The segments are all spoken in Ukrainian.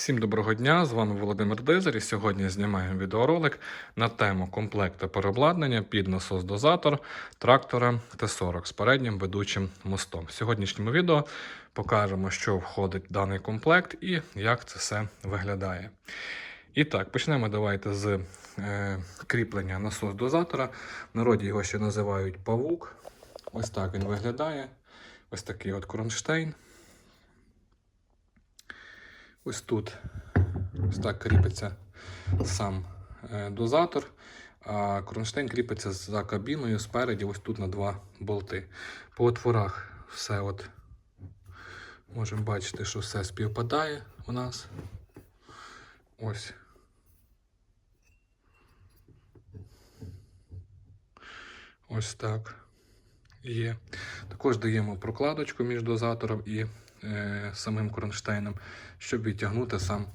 Всім доброго дня! З вами Володимир Дизер. І сьогодні знімаємо відеоролик на тему комплекта переобладнання під насос-дозатор трактора Т-40 з переднім ведучим мостом. В сьогоднішньому відео покажемо, що входить в даний комплект і як це все виглядає. І так, почнемо давайте з е, кріплення насос-дозатора. В народі його ще називають павук. Ось так він виглядає. Ось такий от кронштейн. Ось тут ось так кріпиться сам е, дозатор, а кронштейн кріпиться за кабіною спереді, ось тут на два болти. По отворах все от можемо бачити, що все співпадає у нас. Ось. Ось так. Є. Також даємо прокладочку між дозатором і самим кронштейном, щоб відтягнути сам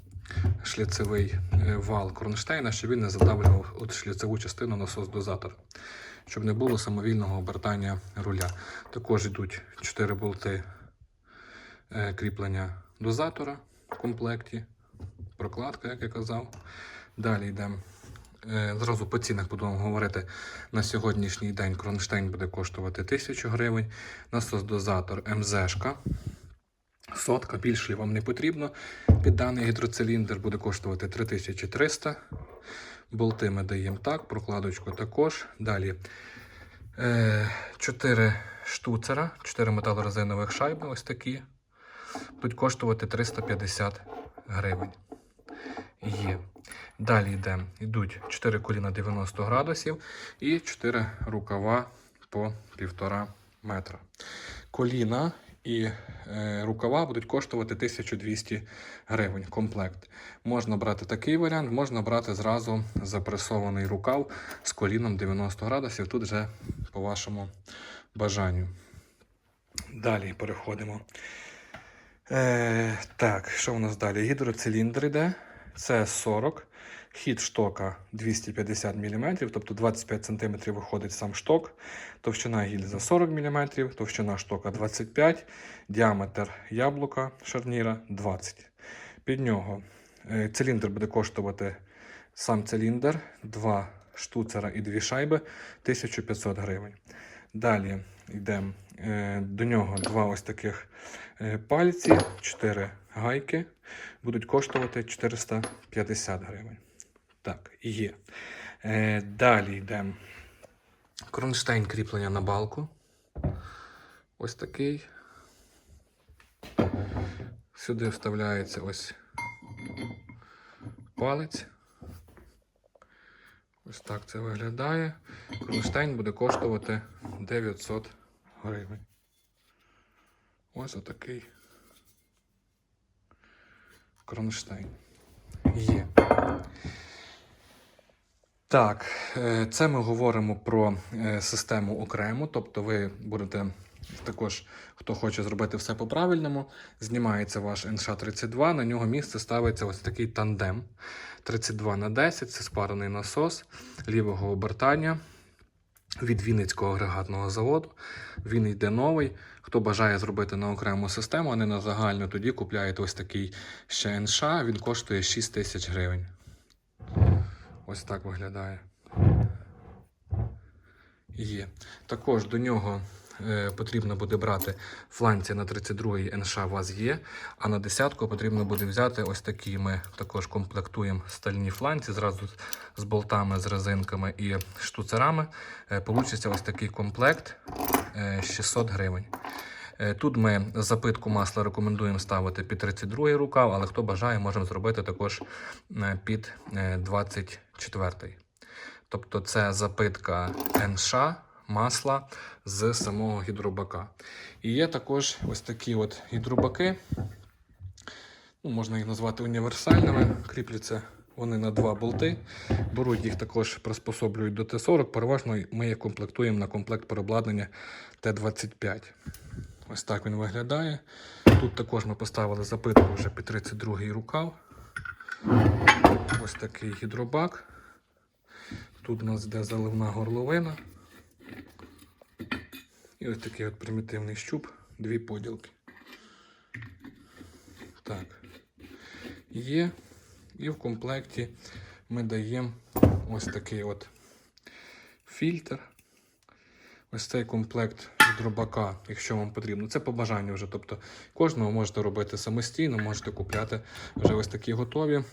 шліцевий е, вал кронштейна, щоб він не задавлював от шліцеву частину насос-дозатора, щоб не було самовільного обертання руля. Також йдуть 4 болти е, кріплення дозатора в комплекті, прокладка, як я казав. Далі йдемо. Е, Зразу по цінах будемо говорити. На сьогоднішній день кронштейн буде коштувати 1000 гривень. Насос-дозатор МЗшка. Сотка, більше вам не потрібно. Під даний гідроциліндр буде коштувати 3300. Болти ми даємо так, прокладочку також. Далі 4 штуцера, 4 металорезинових шайби, ось такі. Будуть коштувати 350 гривень. Є. Далі йде, йдуть 4 коліна 90 градусів і 4 рукава по 1,5 метра. Коліна і е, рукава будуть коштувати 1200 гривень комплект. Можна брати такий варіант, можна брати зразу запресований рукав з коліном 90 градусів. Тут вже по вашому бажанню. Далі переходимо. Е, так, що у нас далі? Гідроциліндр йде. Це 40. Хід штока 250 мм, тобто 25 см виходить сам шток. Товщина гільза 40 мм, товщина штока 25 діаметр яблука шарніра 20 Під нього е, циліндр буде коштувати сам циліндр, 2 штуцера і 2 шайби 1500 гривень. Далі йдемо е, до нього два ось таких е, пальці, 4 гайки, будуть коштувати 450 гривень. Так, є. Е, далі йдемо. Кронштейн кріплення на балку. Ось такий. Сюди вставляється ось палець. Ось так це виглядає. Кронштейн буде коштувати 900 гривень. Ось отакий кронштейн. Є. Так, е, це ми говоримо про е, систему окремо, тобто ви будете також, хто хоче зробити все по-правильному, знімається ваш НШ-32, на нього місце ставиться ось такий тандем 32 на 10 це спарений насос лівого обертання від Вінницького агрегатного заводу. Він йде новий. Хто бажає зробити на окрему систему, а не на загальну, тоді купляєте ось такий ще НШ, він коштує 6 тисяч гривень. Ось так виглядає. Є. Також до нього е, потрібно буде брати фланці на 32-й НШ у вас є, а на 10-ку потрібно буде взяти ось такі. Ми також комплектуємо стальні фланці зразу з болтами, з резинками і штуцерами. Е, Получиться ось такий комплект е, 600 гривень. Е, Тут ми запитку масла рекомендуємо ставити під 32 рукав, але хто бажає, можемо зробити також е, під е, 24. Тобто це запитка НШ масла з самого гідробака. І є також ось такі от гідробаки. Ну, можна їх назвати універсальними. Кріпляться вони на два болти. Беруть їх також приспособлюють до Т-40. Переважно ми їх комплектуємо на комплект переобладнання Т-25. Ось так він виглядає. Тут також ми поставили запитку вже під 32 рукав. Ось такий гідробак. Тут у нас йде заливна горловина. І ось такий от примітивний щуп, дві поділки. Так. є. І в комплекті ми даємо ось такий от фільтр. Ось цей комплект дробака, якщо вам потрібно. Це по бажанню вже. Тобто кожного можете робити самостійно, можете купляти вже ось такі готові.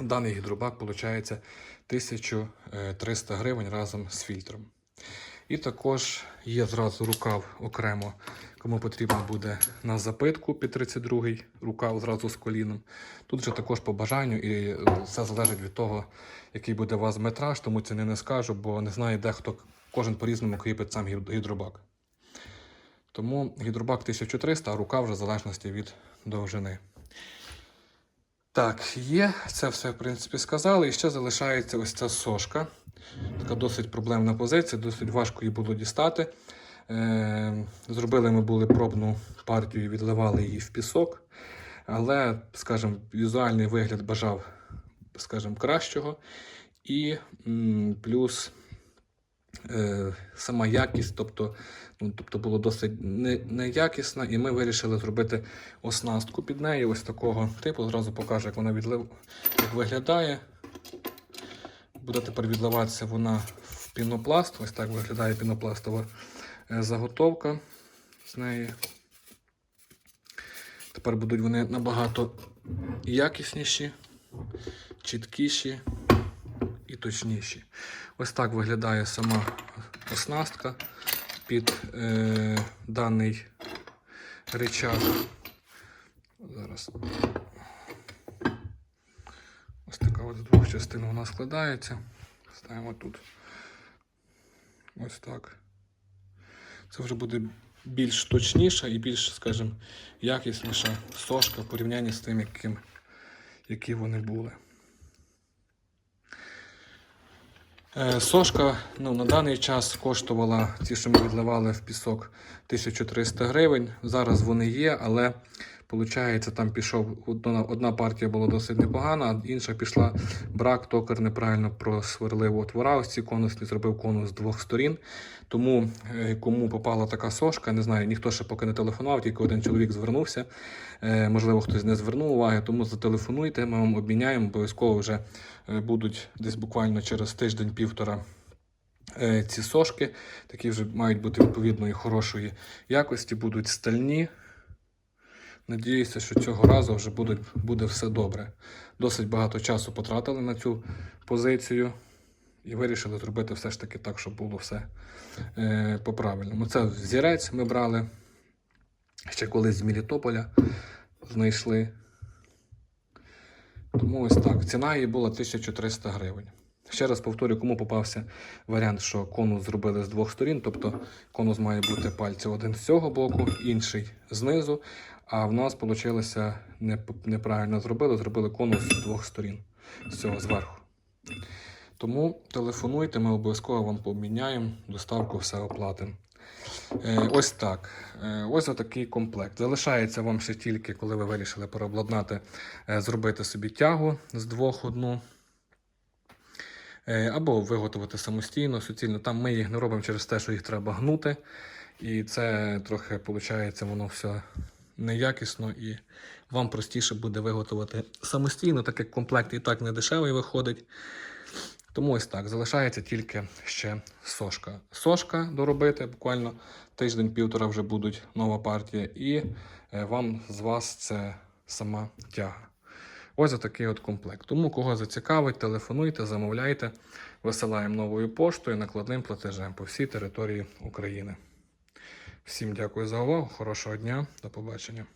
Даний гідробак виходить 1300 гривень разом з фільтром. І також є зразу рукав окремо, кому потрібно буде на запитку під 32-й рукав зразу з коліном. Тут же також по бажанню, і все залежить від того, який буде у вас метраж, тому ціни не скажу, бо не знаю, де хто кожен по-різному кріпить сам гідробак. Тому гідробак 1300, а рука вже в залежності від довжини. Так, є, це все в принципі сказали. І ще залишається ось ця сошка. Така досить проблемна позиція, досить важко її було дістати. Е, зробили ми були пробну партію, відливали її в пісок. Але, скажімо, візуальний вигляд бажав, скажімо, кращого. І плюс сама якість, тобто, ну, тобто було досить не- неякісна, і ми вирішили зробити оснастку під неї, ось такого типу. Зразу покажу, як вона відлив, як виглядає. Буде тепер відливатися вона в пінопласт. Ось так виглядає пінопластова е, заготовка з неї. Тепер будуть вони набагато якісніші, чіткіші і точніші. Ось так виглядає сама оснастка під е, даний речах. Зараз. Ось така от з двох частин вона складається. Ставимо тут. Ось так. Це вже буде більш точніша і більш, скажімо, якісніша сошка в порівнянні з тим, яким, які вони були. Е, Сошка ну, на даний час коштувала, ті, що ми відливали в пісок, 1300 гривень. Зараз вони є, але виходить, там пішов одна, одна партія була досить непогана, а інша пішла брак, токар неправильно просверлив отвора. Ось ці конусні зробив конус з двох сторін. Тому е, кому попала така сошка, не знаю, ніхто ще поки не телефонував, тільки один чоловік звернувся. Е, Можливо, хтось не звернув уваги, тому зателефонуйте, ми вам обміняємо. Обов'язково вже е, будуть десь буквально через тиждень-півтора. Ці сошки, такі вже мають бути відповідної хорошої якості, будуть стальні. Надіюся, що цього разу вже будуть, буде все добре. Досить багато часу потратили на цю позицію і вирішили зробити все ж таки так, щоб було все е, по-правильному. Це взірець ми брали ще колись з Мелітополя знайшли. Тому ось так. Ціна її була 1300 гривень. Ще раз повторю, кому попався варіант, що конус зробили з двох сторін, тобто конус має бути пальці один з цього боку, інший знизу. А в нас вийшло неправильно зробили, зробили конус з двох сторін, з цього зверху. Тому телефонуйте, ми обов'язково вам поміняємо, доставку все оплатимо. Е, ось так. Е, ось отакий комплект. Залишається вам ще тільки, коли ви вирішили переобладнати, е, зробити собі тягу з двох одну. Або виготовити самостійно, суцільно. Там ми їх не робимо через те, що їх треба гнути. І це трохи, виходить, воно все неякісно і вам простіше буде виготовити самостійно, так як комплект і так не дешевий виходить. Тому ось так, залишається тільки ще сошка. Сошка доробити, буквально тиждень-півтора вже будуть нова партія, і е, вам з вас це сама тяга. Ось такий от комплект. Тому кого зацікавить, телефонуйте, замовляйте, висилаємо новою поштою, накладним платежем по всій території України. Всім дякую за увагу, хорошого дня, до побачення.